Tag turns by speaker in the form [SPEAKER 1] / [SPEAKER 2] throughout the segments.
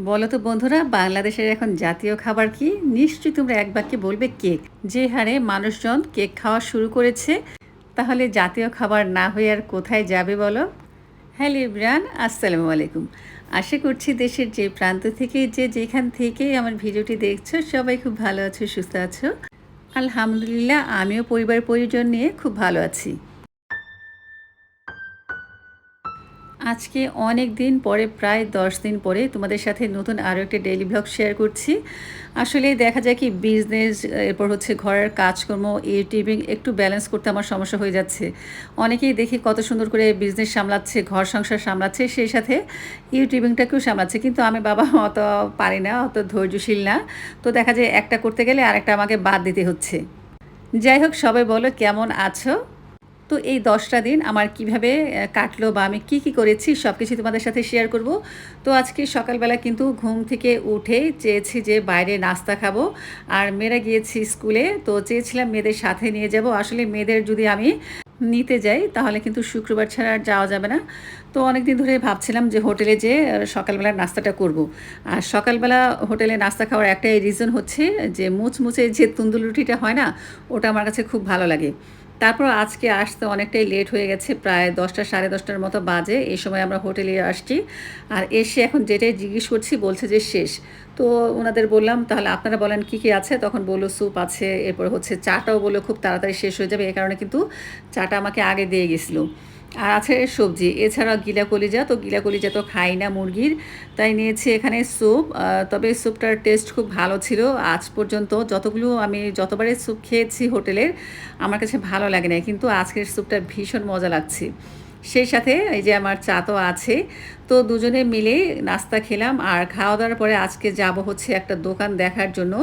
[SPEAKER 1] বলো তো বন্ধুরা, বাংলাদেশের এখন জাতীয় খাবার কি? নিশ্চয়ই তোমরা এক বাক্যে বলবে কেক। যে হারে মানুষজন কেক খাওয়া শুরু করেছে, তাহলে জাতীয় খাবার না হয়ে আর কোথায় যাবে বলো? হ্যালো ইব্রান আসসালামু আলাইকুম। আশা করছি দেশের যে প্রান্ত থেকে, যে যেখান থেকে আমার ভিডিওটি দেখছ, সবাই খুব ভালো আছো, সুস্থ আছো। আলহামদুলিল্লাহ, আমিও পরিবার পরিজন নিয়ে খুব ভালো আছি। আজকে অনেক দিন পরে, প্রায় দশ দিন পরে তোমাদের সাথে নতুন আরও একটা ডেইলি ব্লগ শেয়ার করছি। আসলে দেখা যায় কি বিজনেস এরপর হচ্ছে ঘরের কাজকর্ম ইউটিউবিং একটু ব্যালেন্স করতে আমার সমস্যা হয়ে যাচ্ছে। অনেকেই দেখি কত সুন্দর করে বিজনেস সামলাচ্ছে, ঘর সংসার সামলাচ্ছে, সেই সাথে ইউটিউবিংটাকেও সামলাচ্ছে। কিন্তু আমি বাবা অত পারি না, অত ধৈর্যশীল না। তো দেখা যায় একটা করতে গেলে আরেকটা আমাকে বাদ দিতে হচ্ছে। যাই হোক, সবাই বলো কেমন আছো? তো এই দশটা দিন আমার কীভাবে কাটলো বা আমি কি কি করেছি সব কিছু তোমাদের সাথে শেয়ার করব। তো আজকে সকালবেলা কিন্তু ঘুম থেকে উঠে চেয়েছি যে বাইরে নাস্তা খাব। আর মেয়েরা গিয়েছি স্কুলে, তো চেয়েছিলাম মেয়েদের সাথে নিয়ে যাব। আসলে মেয়েদের যদি আমি নিতে যাই, তাহলে কিন্তু শুক্রবার ছাড়া আর যাওয়া যাবে না। তো অনেক দিন ধরে ভাবছিলাম যে হোটেলে যে সকালবেলা নাস্তাটা করব। আর সকালবেলা হোটেলে নাস্তা খাওয়ার একটাই রিজন হচ্ছে যে মুচমুচে যে তুন্দুল রুটিটা হয় না, ওটা আমার কাছে খুব ভালো লাগে। তারপর আজকে আসতে অনেকটাই লেট হয়ে গেছে, প্রায় দশটা, সাড়ে দশটার মতো বাজে। এই সময় আমরা হোটেলে আসছি। আর এসে এখন যেটাই জিজ্ঞেস করছি, বলছে যে শেষ। তো ওনাদের বললাম, তাহলে আপনারা বলেন কি কি আছে? তখন বলল, স্যুপ আছে। এরপর হচ্ছে চাটাও বলল, খুব তাড়াতাড়ি শেষ হয়ে যাবে। এ কারণে কিন্তু চাটা আমাকে আগে দিয়ে গেছিল। আর আছে সবজি এছাড়া গিলা কলিজা তো গিলা কলিজা তো খাই না মুরগির, তাই নিয়েছি এখানে স্যুপ। তবে স্যুপটার টেস্ট খুব ভালো ছিল। আজ পর্যন্ত যতগুলো আমি যতবারে স্যুপ খেয়েছি হোটেলের, আমার কাছে ভালো লাগে না কিন্তু আজকের স্যুপটা ভীষণ মজা লাগছে। সেই সাথে এই যে আমার চা তো আছে। তো দুজনে মিলে নাস্তা খেলাম আর খাওয়া দাওয়ার পরে আজকে যাব হচ্ছে একটা দোকান দেখার জন্য।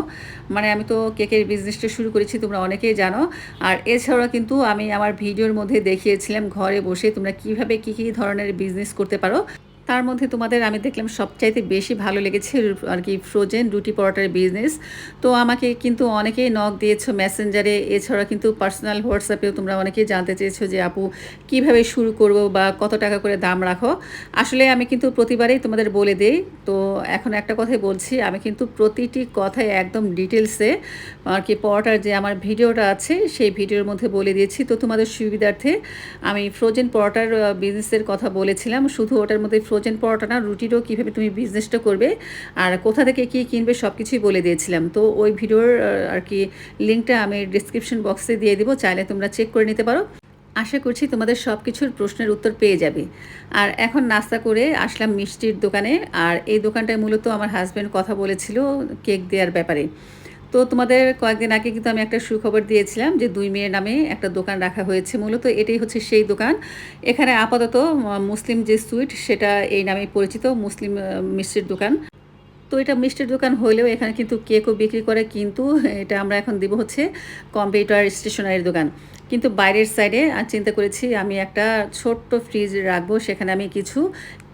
[SPEAKER 1] মানে আমি তো কেকের বিজনেসটা শুরু করেছি, তোমরা অনেকেই জানো। আর এছাড়াও কিন্তু আমি আমার ভিডিওর মধ্যে দেখিয়েছিলাম ঘরে বসে তোমরা কীভাবে কী কী ধরনের বিজনেস করতে পারো। তার মধ্যে তোমাদের আমি দেখলাম সবচাইতে বেশি ভালো লেগেছে আর কি ফ্রোজেন রুটি পরোটার বিজনেস তো আমাকে কিন্তু অনেকেই নক দিয়েছ মেসেঞ্জারে এছাড়া কিন্তু পার্সোনাল হোয়াটসঅ্যাপেও তোমরা অনেকেই জানতে চেয়েছো যে আপু, কীভাবে শুরু করব বা কত টাকা করে দাম রাখো? আসলে আমি কিন্তু প্রতিবারেই তোমাদের বলে দেই। তো এখন একটা কথাই বলছি, আমি কিন্তু প্রতিটি কথায় একদম ডিটেলসে আর কি পরোটার যে আমার ভিডিওটা আছে, সেই ভিডিওর মধ্যে বলে দিয়েছি। তো তোমাদের সুবিধার্থে আমি ফ্রোজেন পরোটার বিজনেসের কথা বলেছিলাম। শুধু ওটার মধ্যে ফ্রোজেন পরোটা না, রুটিরও কীভাবে তুমি বিজনেসটা করবে আর কোথা থেকে কী কিনবে সব কিছুই বলে দিয়েছিলাম। তো ওই ভিডিওর আর কি লিঙ্কটা আমি ডিসক্রিপশন বক্সে দিয়ে দিব, চাইলে তোমরা চেক করে নিতে পারো। আশা করছি তোমাদের সব কিছুর প্রশ্নের উত্তর পেয়ে যাবে। আর এখন নাস্তা করে আসলাম মিষ্টির দোকানে, আর এই দোকানটায় মূলত আমার হাজব্যান্ড কথা বলেছিল কেক দেওয়ার ব্যাপারে। তো তোমাদের কয়েকদিন আগে কিন্তু আমি একটা সুখবর দিয়েছিলাম যে দুই মেয়ের নামে একটা দোকান রাখা হয়েছে মূলত, এটাই হচ্ছে সেই দোকান। এখানে আপাতত মুসলিম যে সুইট, সেটা এই নামে পরিচিত, মুসলিম মিষ্টির দোকান। তো এটা মিষ্টির দোকান হলেও এখানে কিন্তু কেকও বিক্রি করে, কিন্তু এটা আমরা এখন দিব হচ্ছে কম্পিউটার স্টেশনারির দোকান। কিন্তু বাইরের সাইডে চিন্তা করেছি আমি একটা ছোট্ট ফ্রিজ রাখব, সেখানে আমি কিছু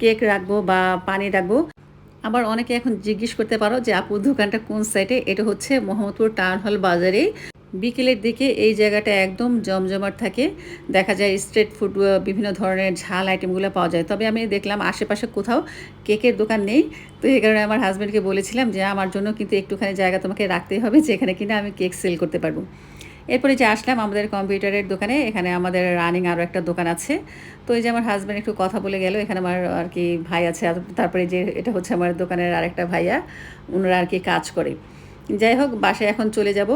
[SPEAKER 1] কেক রাখব বা পানি রাখব। আবার অনেকে এখন জিজ্ঞেস করতে পারো যে আপুর দোকানটা কোন সাইডে এটা হচ্ছে মোহাম্মদপুর টাউন হল বাজারে। বিকেলের দিকে এই জায়গাটা একদম জমজমাট থাকে। দেখা যায় স্ট্রিট ফুড বিভিন্ন ধরনের ঝাল আইটেমগুলো পাওয়া যায়। তবে আমি দেখলাম আশেপাশে কোথাও কেকের দোকান নেই। তো এই কারণে আমার হাজব্যান্ডকে বলেছিলাম যে, আমার জন্য কিন্তু একটুখানি জায়গা তোমাকে রাখতেই হবে, যেখানে কিনা আমি কেক সেল করতে পারব। এরপরে যে আসলাম আমাদের কম্পিউটারের দোকানে, এখানে আমাদের রানিং আরও একটা দোকান আছে। তো এই যে আমার হাজব্যান্ড একটু কথা বলে গেল, এখানে আমার আর কি ভাই আছে তারপরে যে এটা হচ্ছে আমার দোকানের আরেকটা ভাইয়া ওনারা আর কি কাজ করে। যাই হোক, বাসায় এখন চলে যাব।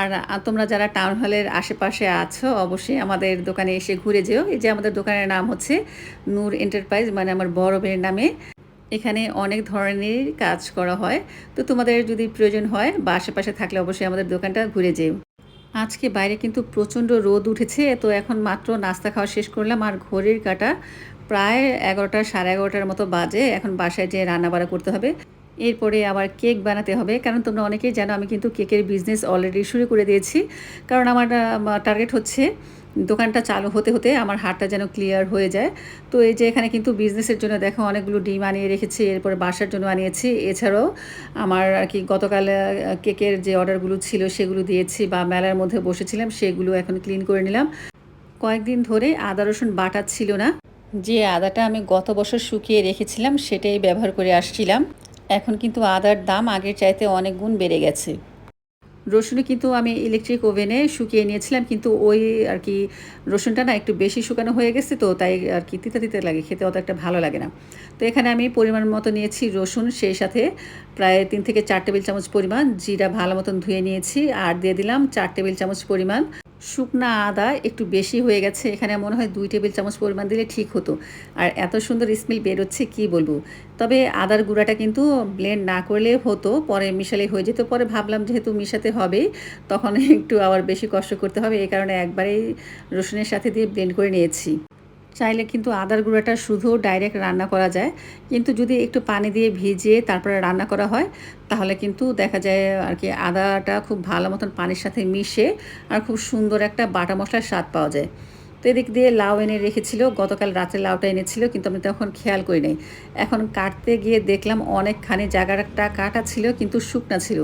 [SPEAKER 1] আর তোমরা যারা টাউন হলের আশেপাশে আছো, অবশ্যই আমাদের দোকানে এসে ঘুরে যেও। এই যে আমাদের দোকানের নাম হচ্ছে নূর এন্টারপ্রাইজ মানে আমার বড় মেয়ের নামে। এখানে অনেক ধরনের কাজ করা হয়। তো তোমাদের যদি প্রয়োজন হয়, বা আশেপাশে থাকলে অবশ্যই আমাদের দোকানটা ঘুরে যেও। আজকে বাইরে কিন্তু প্রচণ্ড রোদ উঠেছে, তো এখন মাত্র নাস্তা খাওয়া শেষ করলাম। আর ঘড়ির কাটা প্রায় এগারোটা সাড়ে এগারোটার মতো বাজে, এখন বাসায় যেয়ে রান্নাবাড়া করতে হবে। এরপরে আবার কেক বানাতে হবে। কারণ তোমরা অনেকেই জানো, আমি কিন্তু কেকের বিজনেস অলরেডি শুরু করে দিয়েছি। কারণ আমার টার্গেট হচ্ছে দোকানটা চালু হতে হতে আমার হাটটা যেন ক্লিয়ার হয়ে যায়। তো এই যে এখানে কিন্তু বিজনেসের জন্য দেখো অনেকগুলো ডিম আনিয়ে রেখেছি, এরপরে বাসার জন্য আনিয়েছি। এছাড়াও আমার আর কি গতকাল কেকের যে অর্ডারগুলো ছিল সেগুলো দিয়েছি বা মেলার মধ্যে বসেছিলাম, সেগুলো এখন ক্লিন করে নিলাম। কয়েকদিন ধরে আদা, রসুন বাটা ছিল না। যে আদাটা আমি গত বছর শুকিয়ে রেখেছিলাম সেটাই ব্যবহার করে আসছিলাম। এখন কিন্তু আদার দাম আগের চাইতে অনেক গুণ বেড়ে গেছে। রসুনও কিন্তু আমি ইলেকট্রিক ওভেনে শুকিয়ে নিয়েছিলাম, কিন্তু ওই আর কি রসুনটা না একটু বেশি শুকানো হয়ে গেছে তো, তাই আর কি তিতা তিতা লাগে, খেতে অত একটা ভালো লাগে না। তো এখানে আমি পরিমাণ মতো নিয়েছি রসুন, সেই সাথে প্রায় তিন থেকে চার টেবিল চামচ পরিমাণ জিরা ভালো মতন ধুয়ে নিয়েছি, আর দিয়ে দিলাম চার টেবিল চামচ পরিমাণ শুকনা আদা একটু বেশি হয়ে গেছে। এখানে মনে হয় দুই টেবিল চামচ পরিমাণ দিলে ঠিক হতো। আর এত সুন্দর স্মেল বেরোচ্ছে, কি বলব? তবে আদার গুঁড়াটা কিন্তু ব্লেন্ড না করলে হতো, পরে মিশালে হয়ে যেত। পরে ভাবলাম যেহেতু মিশাতে হবে, তখন একটু আবার বেশি কষ্ট করতে হবে। এই কারণে একবারেই রসুনের সাথে দিয়ে ব্লেন্ড করে নিয়েছি। চাইলে কিন্তু আদার গুঁড়াটা শুধু ডাইরেক্ট রান্না করা যায়। কিন্তু যদি একটু পানি দিয়ে ভিজিয়ে তারপরে রান্না করা হয়, তাহলে কিন্তু দেখা যায় আর কি আদাটা খুব ভালো মতন পানির সাথে মিশে আর খুব সুন্দর একটা বাটা মশলার স্বাদ পাওয়া যায়। তো এদিক দিয়ে লাউ এনে রেখেছিল, গতকাল রাতে লাউটা এনেছিল, কিন্তু আমি তখন খেয়াল করি নাই। এখন কাটতে গিয়ে দেখলাম অনেকখানি জায়গাটা কাটা ছিল, কিন্তু শুকনা ছিল।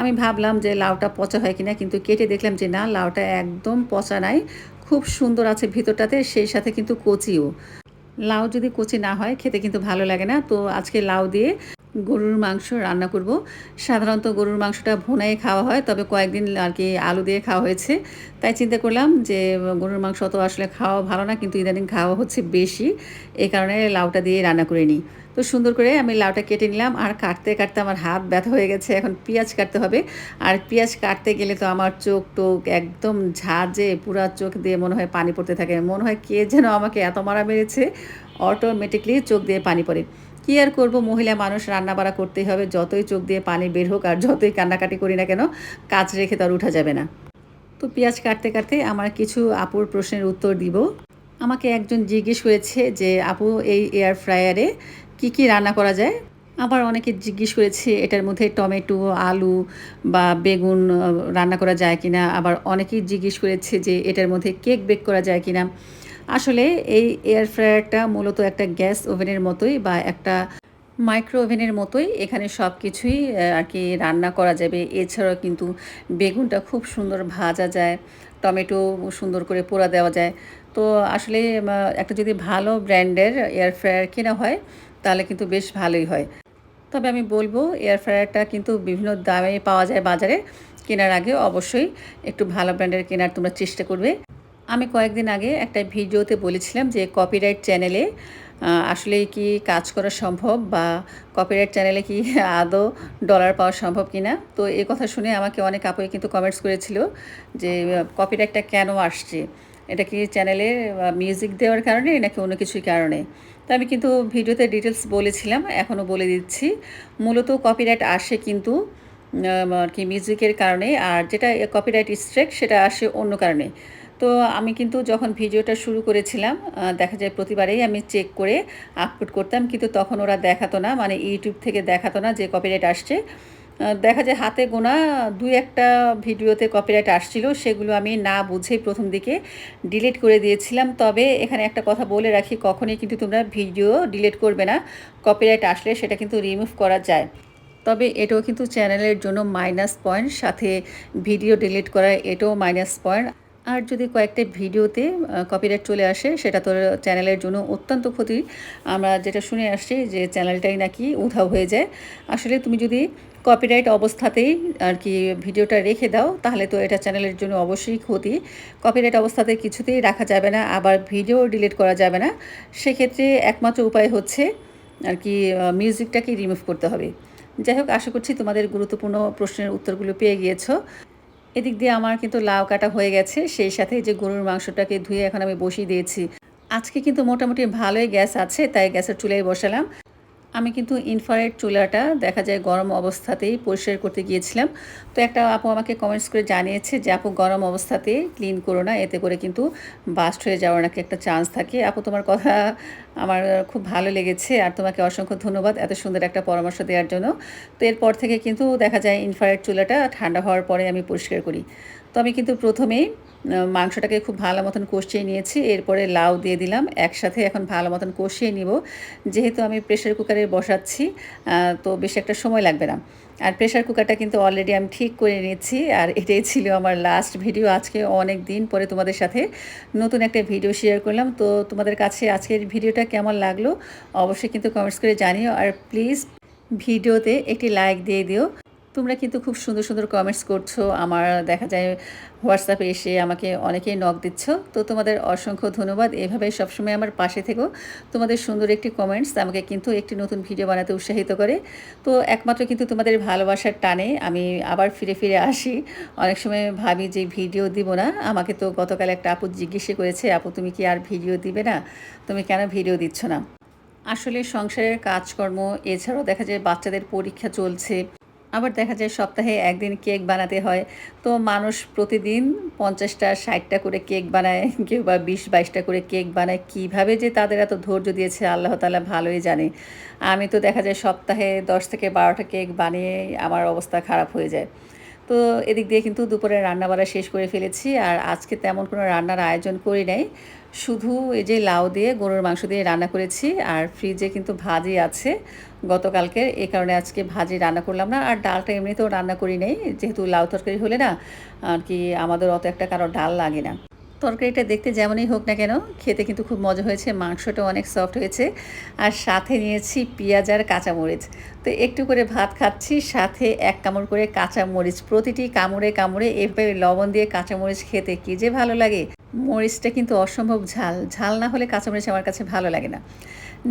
[SPEAKER 1] আমি ভাবলাম যে লাউটা পচা হয় কিনা, কিন্তু কেটে দেখলাম যে না, লাউটা একদম পচা নাই। খুব সুন্দর আছে ভিতরটাতে, সেই সাথে কিন্তু কচিও। লাউ যদি কচি না হয়, খেতে কিন্তু ভালো লাগে না। তো আজকে লাউ দিয়ে গরুর মাংস রান্না করব। সাধারণত গরুর মাংসটা ভুনাই খাওয়া হয়, তবে কয়েকদিন আর কি আলু দিয়ে খাওয়া হয়েছে। তাই চিন্তা করলাম যে, গরুর মাংস অত আসলে খাওয়া ভালো না, কিন্তু ইদানিং খাওয়া হচ্ছে বেশি। এই কারণে লাউটা দিয়ে রান্না করে নিই। তো সুন্দর করে আমি লাউটা কেটে নিলাম। আর কাটতে কাটতে আমার হাত ব্যথা হয়ে গেছে। এখন পেঁয়াজ কাটতে হবে। আর পেঁয়াজ কাটতে গেলে তো আমার চোখ টোক একদম ঝাঁজে পুরা চোখ দিয়ে মনে হয় পানি পড়তে থাকে। মনে হয় কে যেন আমাকে এত মারা মেরেছে। অটোমেটিকলি চোখ দিয়ে পানি পড়ে। কী আর করব? মহিলা মানুষ রান্না বাড়া করতেই হবে। যতই চোখ দিয়ে পানি বের হোক আর যতই কান্নাকাটি করি না কেন, কাজ রেখে তো আর উঠা যাবে না। তো পেঁয়াজ কাটতে কাটতে আমার কিছু আপুর প্রশ্নের উত্তর দিব। আমাকে একজন জিজ্ঞেস করেছে যে, আপু, এই এয়ার ফ্রায়ারে কি কি রান্না করা যায়? আবার অনেকে জিজ্ঞেস করেছে, এটার মধ্যে টমেটো, আলু বা বেগুন রান্না করা যায় কিনা? আবার অনেকেই জিজ্ঞেস করেছে যে, এটার মধ্যে কেক বেক করা যায় কিনা? আসলে এই এয়ার ফ্রায়ারটা মূলত একটা গ্যাস ওভেনের মতোই বা একটা মাইক্রো ওভেনের মতোই এখানে সব কিছুই আর কি রান্না করা যাবে। এছাড়াও কিন্তু বেগুনটা খুব সুন্দর ভাজা যায়, টমেটো সুন্দর করে পোড়া দেওয়া যায়। তো আসলে একটা যদি ভালো ব্র্যান্ডের এয়ার ফ্রায়ার কেনা হয় তাহলে কিন্তু বেশ ভালোই হয়। তবে আমি বলব এয়ার ফ্রায়ারটা কিন্তু বিভিন্ন দামে পাওয়া যায় বাজারে। কেনার আগে অবশ্যই একটু ভালো ব্র্যান্ডের কেনার তোমরা চেষ্টা করবে। আমি কয়েকদিন আগে একটা ভিডিওতে বলেছিলাম যে কপিরাইট চ্যানেলে আসলে কি কাজ করা সম্ভব বা কপিরাইট চ্যানেলে কি আদৌ ডলার পাওয়া সম্ভব কি না তো এই কথা শুনে আমাকে অনেক আপুই কিন্তু কমেন্টস করেছিল যে কপিরাইটটা কেন আসছে? এটা কি চ্যানেলে মিউজিক দেওয়ার কারণে নাকি অন্য কিছুর কারণে? তো আমি কিন্তু ভিডিওতে ডিটেলস বলেছিলাম, এখনও বলে দিচ্ছি। মূলত কপিরাইট আসে কিন্তু আর কি মিউজিকের কারণে, আর যেটা কপিরাইট স্ট্রেক সেটা আসে অন্য কারণে। তো আমি কিন্তু যখন ভিডিওটা শুরু করেছিলাম দেখা যায় প্রতিবারেই আমি চেক করে আপলোড করতাম, কিন্তু তখন ওরা দেখাতো না মানে ইউটিউব থেকে দেখাতো না যে কপিরাইট আসছে। দেখা যায় হাতে গোনা দুই একটা ভিডিওতে কপিরাইট আসছিল, সেগুলো আমি না বুঝেই প্রথম দিকে ডিলিট করে দিয়েছিলাম। তবে এখানে একটা কথা বলে রাখি, কখনই কিন্তু তোমরা ভিডিও ডিলিট করবে না কপিরাইট আসলে সেটা কিন্তু রিমুভ করা যায়। তবে এটাও কিন্তু চ্যানেলের জন্য মাইনাস পয়েন্ট সাথে ভিডিও ডিলিট করা এটাও মাইনাস পয়েন্ট আর যদি কয়েকটা ভিডিওতে কপিরাইট চলে আসে, সেটা তো চ্যানেলের জন্য অত্যন্ত ক্ষতি। আমরা যেটা শুনে আসছি যে চ্যানেলটাই নাকি উধাও হয়ে যায়। আসলে তুমি যদি কপিরাইট অবস্থাতেই আর কি ভিডিওটা রেখে দাও, তাহলে তো এটা চ্যানেলের জন্য অবশ্যই ক্ষতি। কপিরাইট অবস্থাতে কিছুতেই রাখা যাবে না, আবার ভিডিও ডিলিট করা যাবে না। সেক্ষেত্রে একমাত্র উপায় হচ্ছে আর কি মিউজিকটাকে রিমুভ করতে হবে। যাই হোক, আশা করছি তোমাদের গুরুত্বপূর্ণ প্রশ্নের উত্তরগুলো পেয়ে গিয়েছো। এদিক দিয়ে আমার কিন্তু লাউ কাটা হয়ে গেছে, সেই সাথে যে গরুর মাংসটাকে ধুয়ে এখন আমি বসিয়ে দিয়েছি। আজকে কিন্তু মোটামুটি ভালোই গ্যাস আছে, তাই গ্যাসের চুলায় বসালাম। আমি কিন্তু ইনফারেট চুলাটা দেখা যায় গরম অবস্থাতেই পরিষ্কার করতে গিয়েছিলাম। তো একটা আপু আমাকে কমেন্টস করে জানিয়েছে যে, আপু, গরম অবস্থাতে ক্লিন করো না, এতে করে কিন্তু বাস্ট হয়ে যাওয়ার নাকি একটা চান্স থাকে। আপু, তোমার কথা আমার খুব ভালো লেগেছে আর তোমাকে অসংখ্য ধন্যবাদ এত সুন্দর একটা পরামর্শ দেওয়ার জন্য। তো এরপর থেকে কিন্তু দেখা যায় ইনফারেট চুলাটা ঠান্ডা হওয়ার পরে আমি পরিষ্কার করি। তো আমি কিন্তু প্রথমেই মাংসটাকে খুব ভালো মতন কষিয়ে নিয়েছি। এরপরে লাউ দিয়ে দিলাম। একসাথে এখন ভালো মতন কষিয়ে নিব। যেহেতু আমি প্রেশার কুকারে বসাচ্ছি তো বেশি একটা সময় লাগবে না। আর প্রেশার কুকারটা কিন্তু অলরেডি আমি ঠিক করে নিয়েছি। আর এটাই ছিল আমার লাস্ট ভিডিও আজকে অনেক দিন পরে তোমাদের সাথে নতুন একটা ভিডিও শেয়ার করলাম। তো তোমাদের কাছে আজকের ভিডিওটা কেমন লাগল? অবশ্যই কিন্তু কমেন্টস করে জানিও। আর প্লিজ ভিডিওতে একটি লাইক দিয়ে দিও। তোমরা কিন্তু খুব সুন্দর সুন্দর কমেন্টস করছ। আমার দেখা যায় হোয়াটসঅ্যাপে এসে আমাকে অনেকেই নক দিচ্ছ। তো তোমাদের অসংখ্য ধন্যবাদ। এভাবে সবসময় আমার পাশে থেকো। তোমাদের সুন্দর একটি কমেন্টস আমাকে কিন্তু একটি নতুন ভিডিও বানাতে উৎসাহিত করে। তো একমাত্র কিন্তু তোমাদের ভালোবাসার টানে আমি আবার ফিরে ফিরে আসি। অনেক সময় ভাবি যে ভিডিও দিব না। আমাকে তো গতকাল একটা আপু জিজ্ঞেসে করেছে, আপু, তুমি কি আর ভিডিও দিবে না? তুমি কেন ভিডিও দিচ্ছ না? আসলে সংসারের কাজকর্ম, এছাড়াও দেখা যায় বাচ্চাদের পরীক্ষা চলছে। আবার দেখা যায় সপ্তাহে একদিন কেক বানাতে হয়। তো মানুষ প্রতিদিন পঞ্চাশটা, ষাটটা করে কেক বানায়, কেউ বা বিশ, বাইশটা করে কেক বানায়। কীভাবে যে তাদের এত ধৈর্য দিয়েছে, আল্লাহ তালা ভালোই জানে। আমি তো দেখা যায় সপ্তাহে দশ থেকে বারোটা কেক বানিয়ে আমার অবস্থা খারাপ হয়ে যায়। তো এদিক দিয়ে কিন্তু দুপুরে রান্নাবাড়া শেষ করে ফেলেছি আর আজকে তেমন কোনো রান্নার আয়োজন করি নাই। শুধু এই যে লাউ দিয়ে গরুর মাংস দিয়ে রান্না করেছি আর ফ্রিজে কিন্তু ভাজি আছে। গতকালকে এই কারণে আজকে ভাজি রান্না করলাম না আর ডালটা এমনিতেও রান্না করি নাই। যেহেতু লাউ তরকারি হলে না, আর কি আমাদের অত একটা কারও ডাল লাগে না। তরকারিটা দেখতে যেমনই হোক না কেন, খেতে কিন্তু খুব মজা হয়েছে মাংসটা অনেক সফট হয়েছে। আর সাথে নিয়েছি পেঁয়াজ আর কাঁচামরিচ। তো একটু করে ভাত খাচ্ছি, সাথে এক কামড় করে কাঁচামরিচ। প্রতিটি কামড়ে কামড়ে এভাবে লবণ দিয়ে কাঁচামরিচ খেতে কী যে ভালো লাগে। মরিচটা কিন্তু অসম্ভব ঝাল। ঝাল না হলে কাঁচামরিচ আমার কাছে ভালো লাগে না।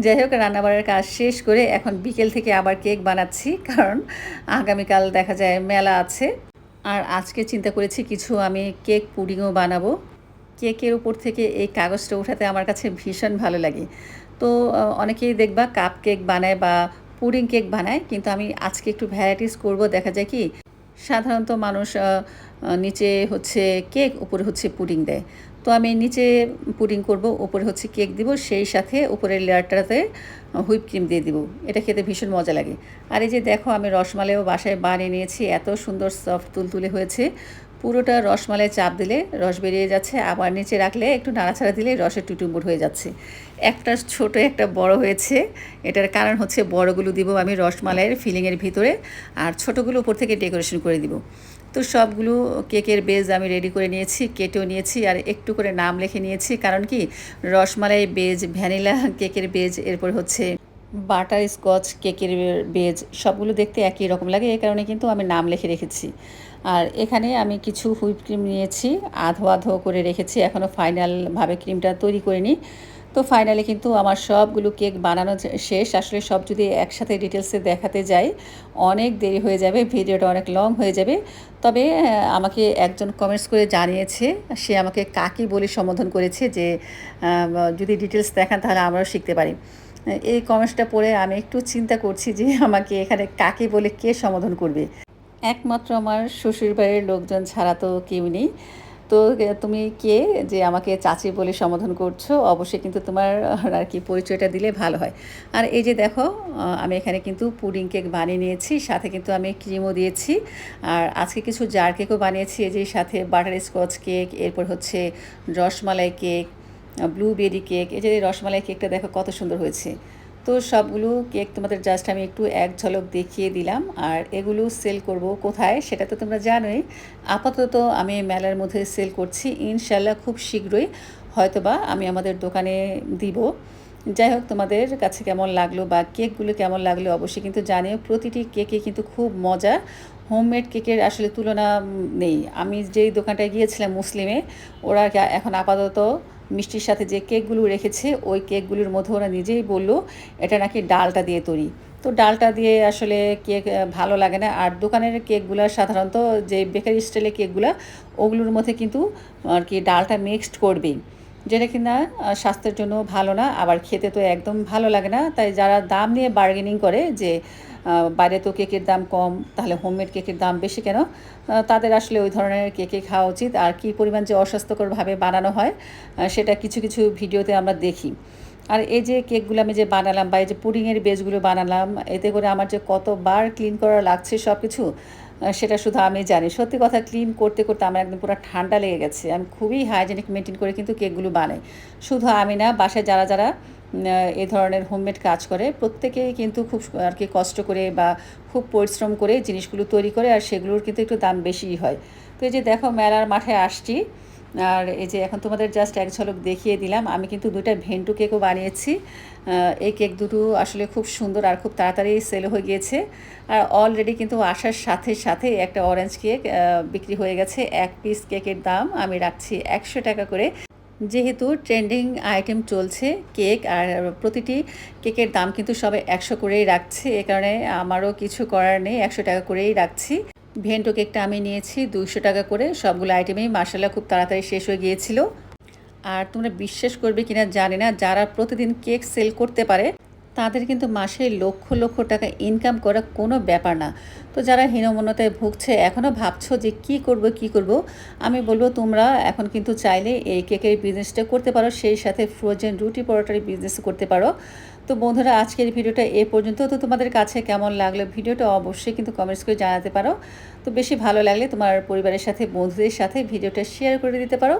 [SPEAKER 1] যাই হোক, রান্নাবাড়ার কাজ শেষ করে এখন বিকেল থেকে আবার কেক বানাচ্ছি, কারণ আগামীকাল দেখা যায় মেলা আছে। আর আজকে চিন্তা করেছি কিছু আমি কেক পুডিংও বানাবো। কেকের উপর থেকে এই কাগজটা উঠাতে আমার কাছে ভীষণ ভালো লাগে। তো অনেকেই দেখবা কাপ কেক বানায় বা পুডিং কেক বানায়, কিন্তু আমি আজকে একটু ভ্যারাইটিস করব। দেখা যায় কি, সাধারণত মানুষ নিচে হচ্ছে কেক, উপরে হচ্ছে পুডিং দেয়। তো আমি নিচে পুডিং করব, উপরে হচ্ছে কেক দিব, সেই সাথে উপরের লেয়ারটাতে হুইপ ক্রিম দিয়ে দিব। এটা খেতে ভীষণ মজা লাগে। আর এই যে দেখো, আমি রসমালাইও বাসায় বানিয়ে নিয়েছি, এত সুন্দর সফট তুলতুলে হয়েছে। পুরোটা রসমালাই চাপ দিলে রস বেরিয়ে যাচ্ছে, আবার নিচে রাখলে একটু নাড়াছাড়া দিলে রসের টুটুম্বুর হয়ে যাচ্ছে। একটা ছোট, একটা বড় হয়েছে। এটার কারণ হচ্ছে বড়গুলো দিব আমি রসমালাইয়ের ফিলিংয়ের ভিতরে আর ছোটোগুলো উপর থেকে ডেকোরেশন করে দিব। তো সবগুলো কেকের বেজ আমি রেডি করে নিয়েছি, কেটেও নিয়েছি আর একটু করে নাম লিখে নিয়েছি। কারণ কি? রসমালাই বেজ, ভ্যানিলা কেকের বেজ, এরপর হচ্ছে বাটার স্কচ কেকের বেজ, সবগুলো দেখতে একই রকম লাগে। এই কারণে কিন্তু আমি নাম লিখে রেখেছি। আর এখানে আমি কিছু হুইপ ক্রিম নিয়েছি, আধো আধো করে রেখেছি এখনও ফাইনালভাবে ক্রিমটা তৈরি করিনি। তো ফাইনালি কিন্তু আমার সবগুলো কেক বানানো শেষ, আসলে সব যদি একসাথে ডিটেলসে দেখাতে যাই, অনেক দেরি হয়ে যাবে, ভিডিওটা অনেক লং হয়ে যাবে। তবে আমাকে একজন কমেন্টস করে জানিয়েছে, সে আমাকে কাকি বলে সম্বোধন করেছে যে যদি ডিটেলস দেখান তাহলে আমরাও শিখতে পারি। এই কমেন্টসটা পড়ে আমি একটু চিন্তা করছি যে, আমাকে এখানে কাকি বলে কে সম্বোধন করবে। একমাত্র আমার শ্বশুর বাড়ির লোকজন ছাড়া তো কেউ নেই। তো তুমি কে যে আমাকে চাচি বলে সম্বোধন করছ? অবশ্যই কিন্তু তোমার, আর কি, পরিচয়টা দিলে ভালো হয়। আর এই যে দেখো আমি এখানে কিন্তু পুডিং কেক বানিয়ে নিয়েছি, সাথে কিন্তু আমি ক্রিমও দিয়েছি। আর আজকে কিছু জার কেকও বানিয়েছি, এই যে সাথে বাটার স্কচ কেক, এরপর হচ্ছে রসমালাই কেক, ব্লুবেরি কেক, এই যে রসমালাই কেকটা দেখো কত সুন্দর হয়েছে। তো সবগুলো কেক তোমাদের জাস্ট আমি একটু এক ঝলক দেখিয়ে দিলাম। আর এগুলো সেল করব কোথায় সেটা তো তোমরা জানোই। আপাতত আমি মেলার মধ্যে সেল করছি। ইনশাল্লাহ খুব শীঘ্রই হয়তোবা আমি আমাদের দোকানে দিব। যাই হোক, তোমাদের কাছে কেমন লাগল বা কেকগুলো কেমন লাগল অবশ্যই কিন্তু জানিও। প্রতিটি কেকে কিন্তু খুব মজা হোমমেড কেকের আসলে তুলনা নেই। আমি যেই দোকানটায় গিয়েছিলাম মুসলিমে, ওরা এখন আপাতত মিষ্টির সাথে যে কেকগুলো রেখেছে, ওই কেকগুলোর মধ্যে ওরা নিজেই বলল, এটা নাকি ডালটা দিয়ে তৈরি। তো ডালটা দিয়ে আসলে কেক ভালো লাগে না। আর দোকানের কেকগুলো সাধারণত যে বেকারি স্টাইলের কেকগুলো, ওগুলোর মধ্যে কিন্তু আর কি ডালটা মিক্সড করবেই। যেটা কিনা স্বাস্থ্যের জন্য ভালো না, আবার খেতে তো একদম ভালো লাগে না। তাই যারা দাম নিয়ে বার্গেনিং করে যে বাইরে তো কেকের দাম কম, তাহলে হোমমেড কেকের দাম বেশি কেন? তাদের আসলে ওই ধরনের কেকে খাওয়া উচিত। আর কী পরিমাণ যে অস্বাস্থ্যকরভাবে বানানো হয় সেটা কিছু কিছু ভিডিওতে আমরা দেখি। আর এই যে কেকগুলো আমি যে বানালাম বা এই যে পুডিংয়ের বেজগুলো বানালাম, এতে করে আমার যে কতবার ক্লিন করা লাগছে সব কিছু সেটা শুধু আমি জানি। সত্যি কথা ক্লিন করতে করতে আমার একদম পুরো ঠান্ডা লেগে গেছে। আমি খুবই হাইজেনিক মেনটেন করে কিন্তু কেকগুলো বানাই। শুধু আমি না, বাসায় যারা যারা এ ধরনের হোমমেড কাজ করে। প্রত্যেকেই কিন্তু খুব আর কি কষ্ট করে বা খুব পরিশ্রম করে জিনিসগুলো তৈরি করে আর সেগুলোর কিন্তু একটু দাম বেশিই হয়। তো এই যে দেখো, মেলার মাঠে আসছি। আর এই যে এখন তোমাদের জাস্ট এক ঝলক দেখিয়ে দিলাম। আমি কিন্তু দুটা ভেন্টু কেকও বানিয়েছি। এই কেক দুটো আসলে খুব সুন্দর আর খুব তাড়াতাড়ি সেল হয়ে গিয়েছে। আর অলরেডি কিন্তু আসার সাথে সাথে একটা অরেঞ্জ কেক বিক্রি হয়ে গেছে। এক পিস কেকের দাম আমি রাখছি একশো টাকা করে। যেহেতু ট্রেন্ডিং আইটেম চলছে, কেক আর প্রতিটি কেকের দাম কিন্তু সবাই একশো করেই রাখছে। এ কারণে আমারও কিছু করার নেই, একশো টাকা করেই রাখছি। ভেন্টো কেকটা আমি নিয়েছি দুইশো টাকা করে, সবগুলো আইটেমেই মার্শাল্লাহ খুব তাড়াতাড়ি শেষ হয়ে গিয়েছিল। আর তোমরা বিশ্বাস করবে কিনা জানি না, যারা প্রতিদিন কেক সেল করতে পারে তাদের কিন্তু মাসে লক্ষ লক্ষ টাকা ইনকাম করা কোনো ব্যাপার না। তো যারা হীনমন্যতায় ভুগছে এখনও ভাবছ যে কি করব কি করব? আমি বলব, তোমরা এখন কিন্তু চাইলে এই কেকের বিজনেসটা করতে পারো, সেই সাথে ফ্রোজেন রুটি পরোটারি বিজনেস করতে পারো। তো বন্ধুরা, আজকের ভিডিওটা এ পর্যন্ত। তো তোমাদের কাছে কেমন লাগল ভিডিওটা অবশ্যই কিন্তু কমেন্টস করে জানাতে পারো। তো বেশি ভালো লাগলে তোমার পরিবারের সাথে, বন্ধুদের সাথে ভিডিওটা শেয়ার করে দিতে পারো।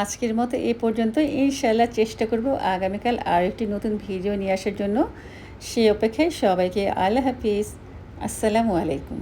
[SPEAKER 1] আজকের মতো এ পর্যন্ত ইনশাল্লাহ চেষ্টা করব আগামীকাল আর একটি নতুন ভিডিও নিয়ে আসার জন্য। সে অপেক্ষায় সবাইকে আল্লাহ হাফিজ। আসসালামু আলাইকুম।